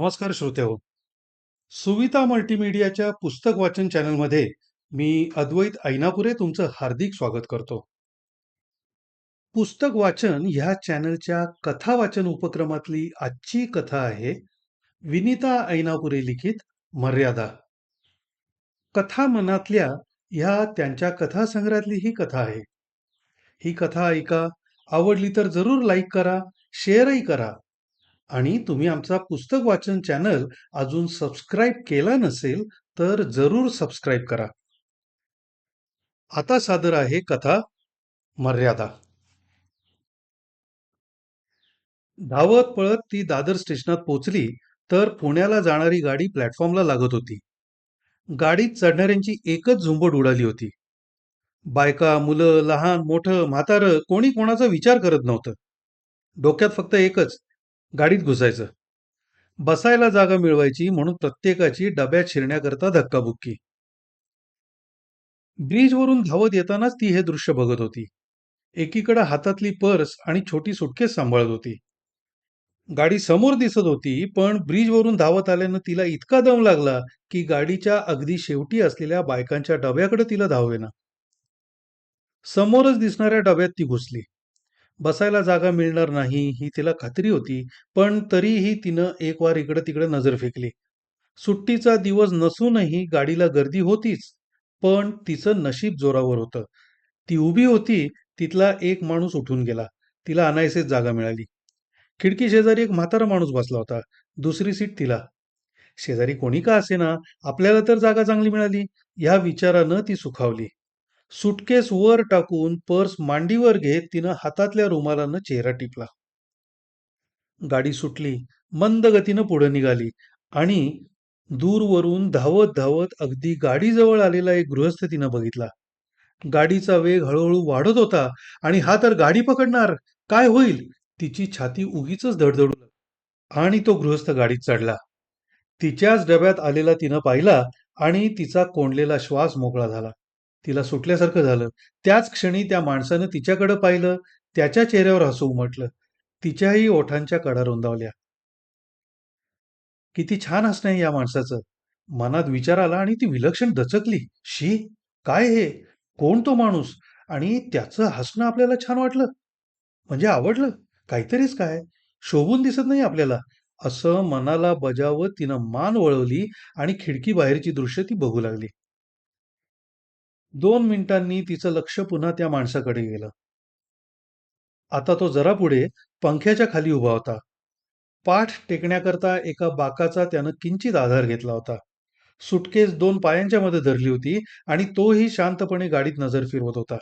नमस्कार श्रोते हो सुविधा मल्टीमीडियाच्या पुस्तक वाचन चॅनलमध्ये मी अद्वैत ऐनापुरे तुमचं हार्दिक स्वागत करतो. पुस्तक वाचन ह्या चॅनलच्या कथा वाचन उपक्रमातली आजची कथा आहे विनिता ऐनापुरे लिखित मर्यादा. कथा मनातल्या ह्या त्यांच्या कथासंग्रहातली ही कथा आहे. ही कथा ऐका आवडली तर जरूर लाईक करा शेअरही करा. आणि तुम्ही आमचा पुस्तक वाचन चॅनल अजून सबस्क्राईब केला नसेल तर जरूर सबस्क्राईब करा. आता सादर आहे कथा मर्यादा. धावत पळत ती दादर स्टेशनात पोचली तर पुण्याला जाणारी गाडी प्लॅटफॉर्मला लागत होती. गाडीत चढणाऱ्यांची एकच झुंबड उडाली होती. बायका मुलं लहान मोठं म्हातारं कोणी कोणाचा विचार करत नव्हतं. डोक्यात फक्त एकच गाडीत घुसायचं. बसायला जागा मिळवायची म्हणून प्रत्येकाची डब्यात शिरण्याकरता धक्काबुक्की. ब्रिजवरून धावत येतानाच ती हे दृश्य बघत होती. एकीकडे हातातली पर्स आणि छोटी सुटकेस सांभाळत होती. गाडी समोर दिसत होती पण ब्रिजवरून धावत आल्यानं तिला इतका दम लागला की गाडीच्या अगदी शेवटी असलेल्या बायकांच्या डब्याकडे तिला धावेना समोरच दिसणाऱ्या डब्यात ती घुसली. बसायला जागा मिळणार नाही ही तिला खात्री होती पण तरीही तिनं एक वार इकडं तिकडे नजर फेकली. सुट्टीचा दिवस नसूनही गाडीला गर्दी होतीच पण तिचं नशीब जोरावर होतं. ती उभी होती तिथला एक माणूस उठून गेला. तिला अनायसेच जागा मिळाली. खिडकी शेजारी एक म्हातारा माणूस बसला होता दुसरी सीट तिला. शेजारी कोणी का असेना आपल्याला तर जागा चांगली मिळाली. ह्या विचारानं ती सुखावली. सुटकेस वर टाकून पर्स मांडीवर घेत तिनं हातातल्या रुमालानं चेहरा टिपला. गाडी सुटली मंद गतीनं पुढे निघाली आणि दूरवरून धावत धावत अगदी गाडीजवळ आलेला एक गृहस्थ तिनं बघितला. गाडीचा वेग हळूहळू वाढत होता आणि हा तर गाडी पकडणार काय होईल? तिची छाती उगीच धडधडू लागली. आणि तो गृहस्थ गाडीत चढला. तिच्याच डब्यात आलेला तिनं पाहिला आणि तिचा कोंडलेला श्वास मोकळा झाला. तिला सुटल्यासारखं झालं. त्याच क्षणी त्या माणसानं तिच्याकडं पाहिलं त्याच्या चेहऱ्यावर हसू उमटलं. तिच्याही ओठांच्या कडा रुंदावल्या. किती छान हसणं आहे या माणसाचं. मनात विचार आला आणि ती विलक्षण दचकली. शी काय हे? कोण तो माणूस? आणि त्याचं हसणं आपल्याला छान वाटलं. म्हणजे आवडलं. काहीतरीच काय? शोभून दिसत नाही आपल्याला. असं मनाला बजावत तिनं मान वळवली आणि खिडकी बाहेरची दृश्य ती बघू लागली. दोन मिनिटांनी तिचं लक्ष पुन्हा त्या माणसाकडे गेलं. आता तो जरा पुढे पंख्याच्या खाली उभा होता. पाठ टेकण्याकरता एका बाकाचा त्यानं किंचित आधार घेतला होता. सुटकेस दोन पायांच्या मध्ये धरली होती आणि तोही शांतपणे गाडीत नजर फिरवत होता.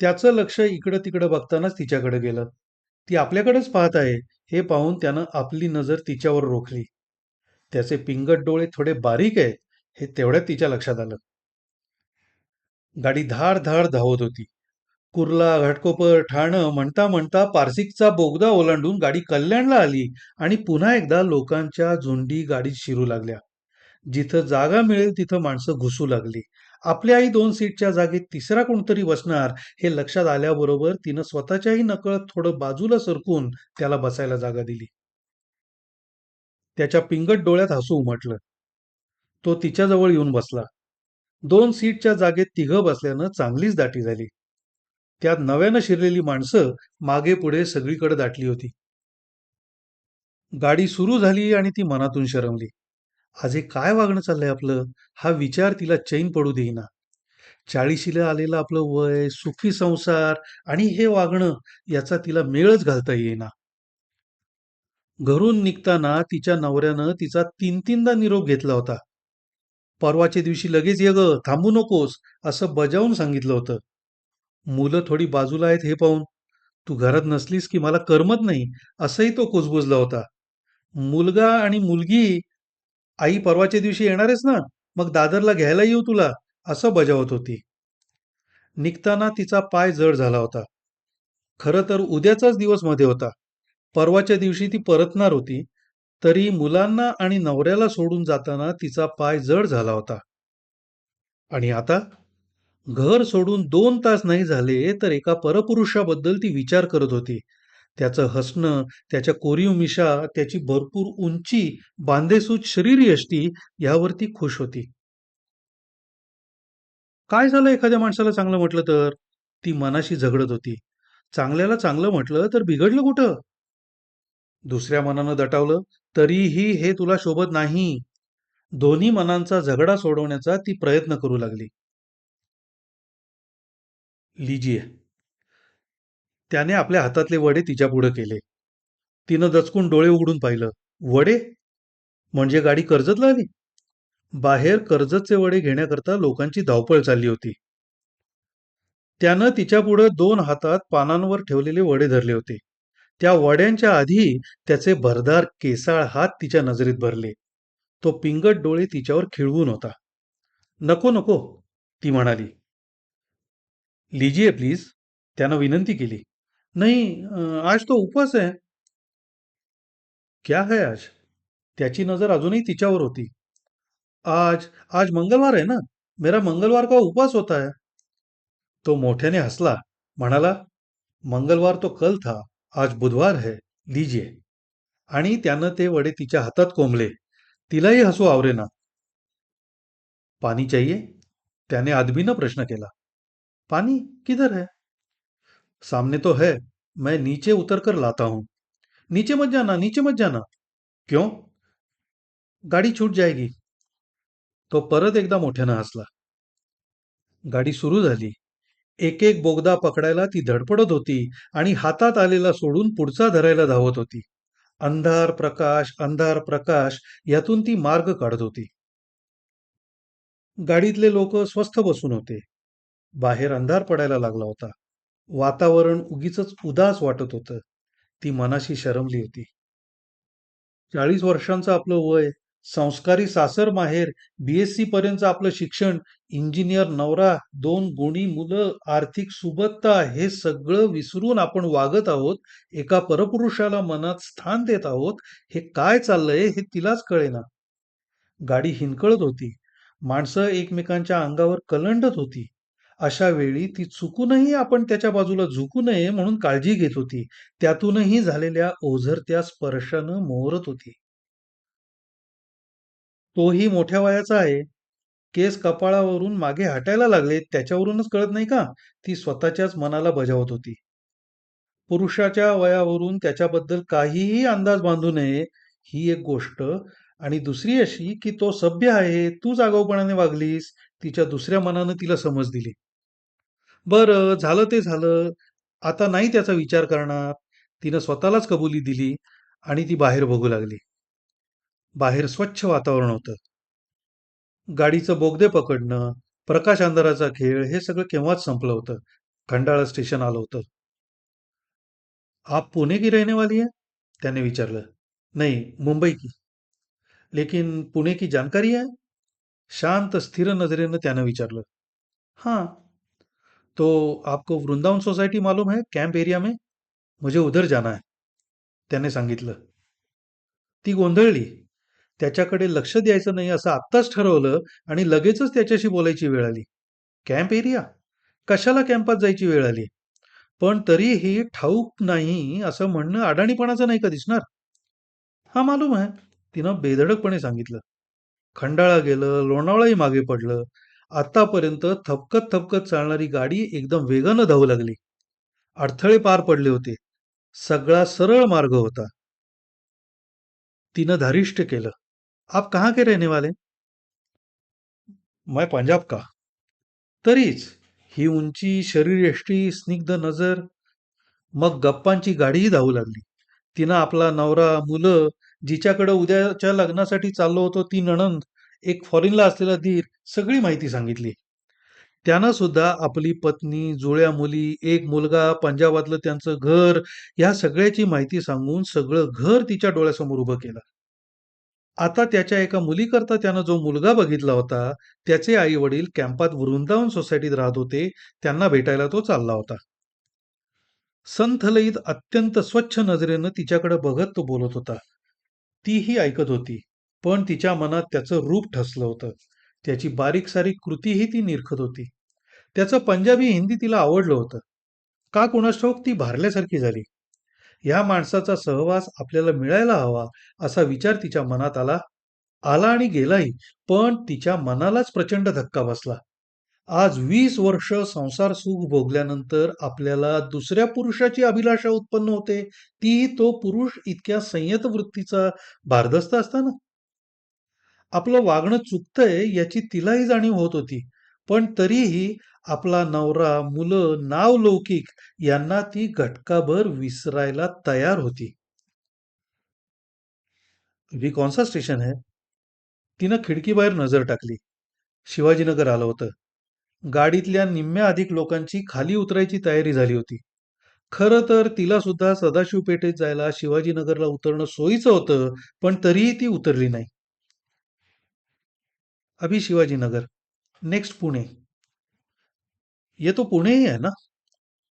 त्याचं लक्ष इकडं तिकडं बघतानाच तिच्याकडे गेलं. ती आपल्याकडेच पाहत आहे हे पाहून त्यानं आपली नजर तिच्यावर रोखली. त्याचे पिंगट डोळे थोडे बारीक आहेत हे तेवढ्यात तिच्या लक्षात आलं. गाडी धाड धाड धावत होती. कुर्ला घाटकोपर ठाणं म्हणता म्हणता पारसिकचा बोगदा ओलांडून गाडी कल्याणला आली आणि पुन्हा एकदा लोकांच्या झुंडी गाडीत शिरू लागल्या. जिथं जागा मिळेल तिथं माणसं घुसू लागली. आपल्याही दोन सीटच्या जागेत तिसरा कोणतरी बसणार हे लक्षात आल्याबरोबर तिनं स्वतःच्याही नकळत थोडं बाजूला सरकून त्याला बसायला जागा दिली. त्याच्या पिंगट डोळ्यात हसू उमटलं. तो तिच्याजवळ येऊन बसला. दोन सीटच्या जागेत तिघं बसल्यानं चांगलीच दाटी झाली. त्यात नव्यानं शिरलेली माणसं मागे पुढे सगळीकडे दाटली होती. गाडी सुरू झाली आणि ती मनातून शरमली. आज हे काय वागणं चाललंय आपलं? हा विचार तिला चैन पडू देईना. चाळीशीला आलेलं आपलं वय सुखी संसार आणि हे वागणं याचा तिला मेळच घालता येईना. घरून निघताना तिच्या नवऱ्यानं तिचा तीन तीनदा निरोप घेतला होता. परवाच्या दिवशी लगेच ये ग थांबू नकोस असं बजावून सांगितलं होतं. मुलं थोडी बाजूला आहेत हे पाहून. तू घरात नसलीस की मला करमत नाही असंही तो कुजबुजला होता. मुलगा आणि मुलगी आई परवाच्या दिवशी येणारच ना मग दादरला घ्यायला येऊ तुला असं बजावत होती. निघताना तिचा पाय जड झाला होता. खरं तर उद्याचाच दिवसमध्ये होता. परवाच्या दिवशी ती परतणार होती तरी मुलांना आणि नवऱ्याला सोडून जाताना तिचा पाय जड झाला होता आणि आता घर सोडून दोन तास नाही झाले तर एका परपुरुषाबद्दल ती विचार करत होती त्याचं हसणं, त्याच्या कोरीव मिशा, त्याची भरपूर उंची, बांधेसूत शरीर यष्टी यावर ती खुश होती. काय झालं एखाद्या माणसाला चांगलं म्हटलं तर? ती मनाशी झगडत होती. चांगल्याला चांगलं म्हटलं तर बिघडलं कुठं? दुसऱ्या मनानं दटावलं, तरीही हे तुला शोभत नाही. दोन्ही मनांचा झगडा सोडवण्याचा ती प्रयत्न करू लागली. लिजिये. त्याने आपल्या हातातले वडे तिच्यापुढे केले. तिनं दचकून डोळे उघडून पाहिलं. वडे? म्हणजे गाडी कर्जतला आली? बाहेर कर्जतचे वडे घेण्याकरता लोकांची धावपळ चालली होती. त्यानं तिच्यापुढे दोन हातात पानांवर ठेवलेले वडे धरले होते. त्या वड्यांच्या आधी त्याचे भरदार केसाळ हात तिच्या नजरेत भरले. तो पिंगट डोळे तिच्यावर खिळवून होता. नको नको, ती म्हणाली. लिजिये प्लीज, त्यानं विनंती केली. नाही, आज तो उपवास आहे क्या है आज? त्याची नजर अजूनही तिच्यावर होती. आज आज मंगलवार आहे ना मेरा मंगलवार का उपवास होता है तो मोठ्याने हसला म्हणाला मंगलवार तो कल था आज बुधवार है लीजिए. आणि त्यानं ते वडे तिच्या हातात कोंबले. तिलाही हसू आवरेना पानी चाहिए? त्याने आदबीनं प्रश्न केला. पानी किधर है? सामने तो है मैं नीचे उतर कर लाता हूं. नीचे मत जाना नीचे मत जाना. क्यों? गाडी छूट जाएगी. तो परत एकदा मोठ्यानं हसला. गाडी सुरू झाली. एक एक बोगदा पकडायला ती धडपडत होती आणि हातात आलेला सोडून पुढचा धरायला धावत होती. अंधार प्रकाश अंधार प्रकाश यातून ती मार्ग काढत होती. गाडीतले लोक स्वस्थ बसून होते. बाहेर अंधार पडायला लागला होता. वातावरण उगीच उदास वाटत होतं. ती मनाशी शरमली होती. चाळीस वर्षांचं आपलं वय संस्कारी सासर माहेर बीएससी पर्यंत आपलं शिक्षण इंजिनियर नवरा दोन गुणी मुलं आर्थिक सुबत्ता हे सगळं विसरून आपण वागत आहोत. एका परपुरुषाला मनात स्थान देत आहोत. हे काय चाललंय हे तिलाच कळेना. गाडी हिनकळत होती. माणसं एकमेकांच्या अंगावर कलंडत होती. अशा वेळी ती चुकूनही आपण त्याच्या बाजूला झुकू नये म्हणून काळजी घेत होती. त्यातूनही झालेल्या ओझरत्या स्पर्शानं मोहरत होती. तोही मोठ्या वयाचा आहे. केस कपाळावरून मागे हटायला लागले त्याच्यावरूनच कळत नाही का? ती स्वतःच्याच मनाला बजावत होती. पुरुषाच्या वयावरून त्याच्याबद्दल काहीही अंदाज बांधू नये ही एक गोष्ट. आणि दुसरी अशी की तो सभ्य आहे तूच आगाऊपणाने वागलीस तिच्या दुसऱ्या मनानं तिला समज दिली. बरं झालं ते झालं. आता नाही त्याचा विचार करणार. तिनं स्वतःलाच कबुली दिली आणि ती बाहेर बघू लागली. बाहेर स्वच्छ वातावरण होतं. गाडीचं बोगदे पकडणं प्रकाश अंधाराचा खेळ हे सगळं केव्हाच संपलं होतं? खंडाळा स्टेशन आलं होतं. आप पुणे की रहने वाली है? त्याने विचारलं. नाही मुंबई की लेकिन पुणे की जानकारी है शांत स्थिर नजरेनं त्यानं विचारलं. हां. तो आपको वृंदावन सोसायटी मालूम है? कैंप एरिया में? मुझे उधर जाना है. त्याने सांगितलं. ती गोंधळली. त्याच्याकडे लक्ष द्यायचं नाही असं आत्ताच ठरवलं आणि लगेचच त्याच्याशी बोलायची वेळ आली. Camp area? कशाला कॅम्पात जायची वेळ आली? पण तरीही ठाऊक नाही असं म्हणणं अडाणीपणाचं नाही का दिसणार? हा मालूम आहे. तिनं बेधडकपणे सांगितलं. खंडाळा गेलं लोणावळाही मागे पडलं. आतापर्यंत थपकत थपकत चालणारी गाडी एकदम वेगानं धावू लागली. अडथळे पार पडले होते. सगळा सरळ मार्ग होता. तिनं धारिष्ट केलं. आप कहाँ के रहने वाले? मैं पंजाब का। तरीच ही उंची शरीरयष्टी स्निग्ध नजर मग गप्पांची गाडीही धावू लागली. तिनं आपला नवरा मुलं जिच्याकडे उद्याच्या लग्नासाठी चाललो होतो ती नणंद एक फॉरेनला असलेला धीर सगळी माहिती सांगितली. त्यानं सुद्धा आपली पत्नी जुळ्या मुली एक मुलगा पंजाबातलं त्यांचं घर या सगळ्याची माहिती सांगून सगळं घर तिच्या डोळ्यासमोर उभं केलं. आता त्याच्या एका मुलीकरता त्यानं जो मुलगा बघितला होता त्याचे आई वडील कॅम्पात वृंदावन सोसायटीत राहत होते त्यांना भेटायला तो चालला होता. संथलईत अत्यंत स्वच्छ नजरेनं तिच्याकडे बघत तो बोलत होता. तीही ऐकत होती पण तिच्या मनात त्याचं रूप ठसलं होतं. त्याची बारीक सारीक कृतीही ती निरखत होती. त्याचं पंजाबी हिंदी तिला आवडलं होतं. का कोणास ठाऊक ती भारल्यासारखी झाली. ह्या माणसाचा सहवास आपल्याला मिळायला हवा असा विचार तिच्या मनात आला आला आणि गेलाही पण तिच्या मनालाच प्रचंड धक्का बसला. आज वीस वर्ष संसार सुख भोगल्यानंतर आपल्याला दुसऱ्या पुरुषाची अभिलाषा उत्पन्न होते ती तो पुरुष इतक्या संयत वृत्तीचा भारदस्त असताना. आपलं वागणं चुकतंय याची तिलाही जाणीव होत होती पण तरीही आपला नवरा मुलं नाव लौकिक यांना ती घटकाभर विसरायला तयार होती. वी कौन स्टेशन है. तिनं खिडकीबाहेर नजर टाकली. शिवाजीनगर आलं होतं. गाडीतल्या निम्म्या अधिक लोकांची खाली उतरायची तयारी झाली होती. खरं तर तिला सुद्धा सदाशिव पेठेत जायला शिवाजीनगरला उतरणं सोयीचं होतं पण तरीही ती उतरली नाही. अभी शिवाजीनगर. नेक्स्ट पुणे. ये तो पुणे ही है ना?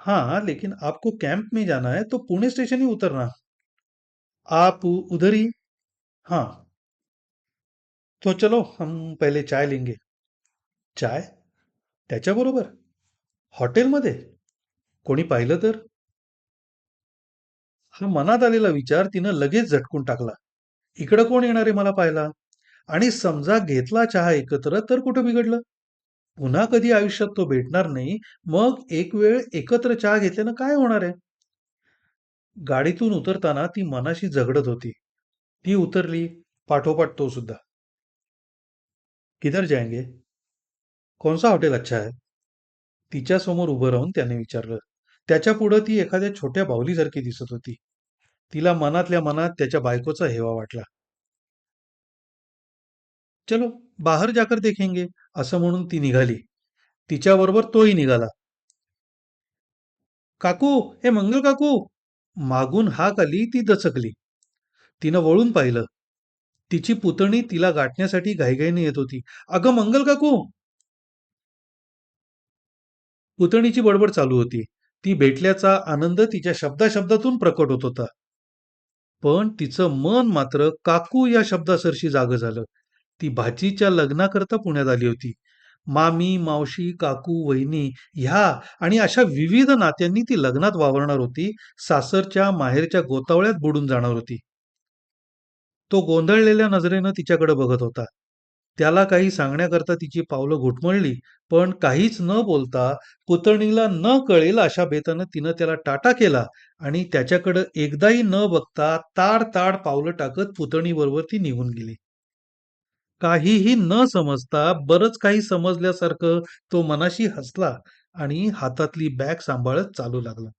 हाँ लेकिन आपको कैंप में जाना है तो पुणे स्टेशन ही उतरना। आप उ- उधर ही? हाँ। तो चलो हम पहिले चाय लेंगे। चाय? त्याच्याबरोबर हॉटेलमध्ये कोणी पाहिलं तर? हा मनात आलेला विचार तिनं लगेच झटकून टाकला. इकडं कोण येणार आहे मला पाहायला? आणि समजा घेतला चहा एकत्र तर कुठं बिघडलं? पुन्हा कधी आयुष्यात तो भेटणार नाही मग एक वेळ एकत्र चहा घेतल्यानं काय होणार आहे? गाडीतून उतरताना ती मनाशी झगडत होती. ती उतरली पाठोपाठ तो सुद्धा. किधर जाएंगे कौन सा हॉटेल अच्छा आहे? तिच्या समोर उभं राहून त्याने विचारलं. त्याच्या पुढं ती एखाद्या छोट्या बाहुलीसारखी दिसत होती. तिला मनातल्या मनात त्याच्या बायकोचा हेवा वाटला. चलो बाहेर जाकर देखेंगे असं म्हणून ती निघाली. तिच्याबरोबर तोही निघाला. काकू हे मंगल काकू. मागून हाक आली ती दचकली. तिनं वळून पाहिलं. तिची पुतणी तिला गाठण्यासाठी घाईघाईने येत होती. अगं मंगल काकू. पुतणीची बडबड चालू होती. ती भेटल्याचा आनंद तिच्या शब्दाशब्दातून प्रकट होत होता. पण तिचं मन मात्र काकू या शब्दासरशी जागं झालं. ती भाचीच्या लग्नाकरता पुण्यात आली होती. मामी मावशी काकू वहिनी ह्या आणि अशा विविध नात्यांनी ती लग्नात वावरणार होती. सासरच्या माहेरच्या गोतावळ्यात बुडून जाणार होती. तो गोंधळलेल्या नजरेनं तिच्याकडे बघत होता. त्याला काही सांगण्याकरता तिची पावलं घुटमळली पण काहीच न बोलता पुतणीला न कळेल अशा बेतानं तिनं त्याला टाटा केला आणि त्याच्याकडं एकदाही न बघता ताड ताड पावलं टाकत पुतणीबरोबर ती निघून गेली. काहीही न समजता बरंच काही समजल्यासारखं तो मनाशी हसला आणि हातातली बॅग सांभाळत चालू लागला.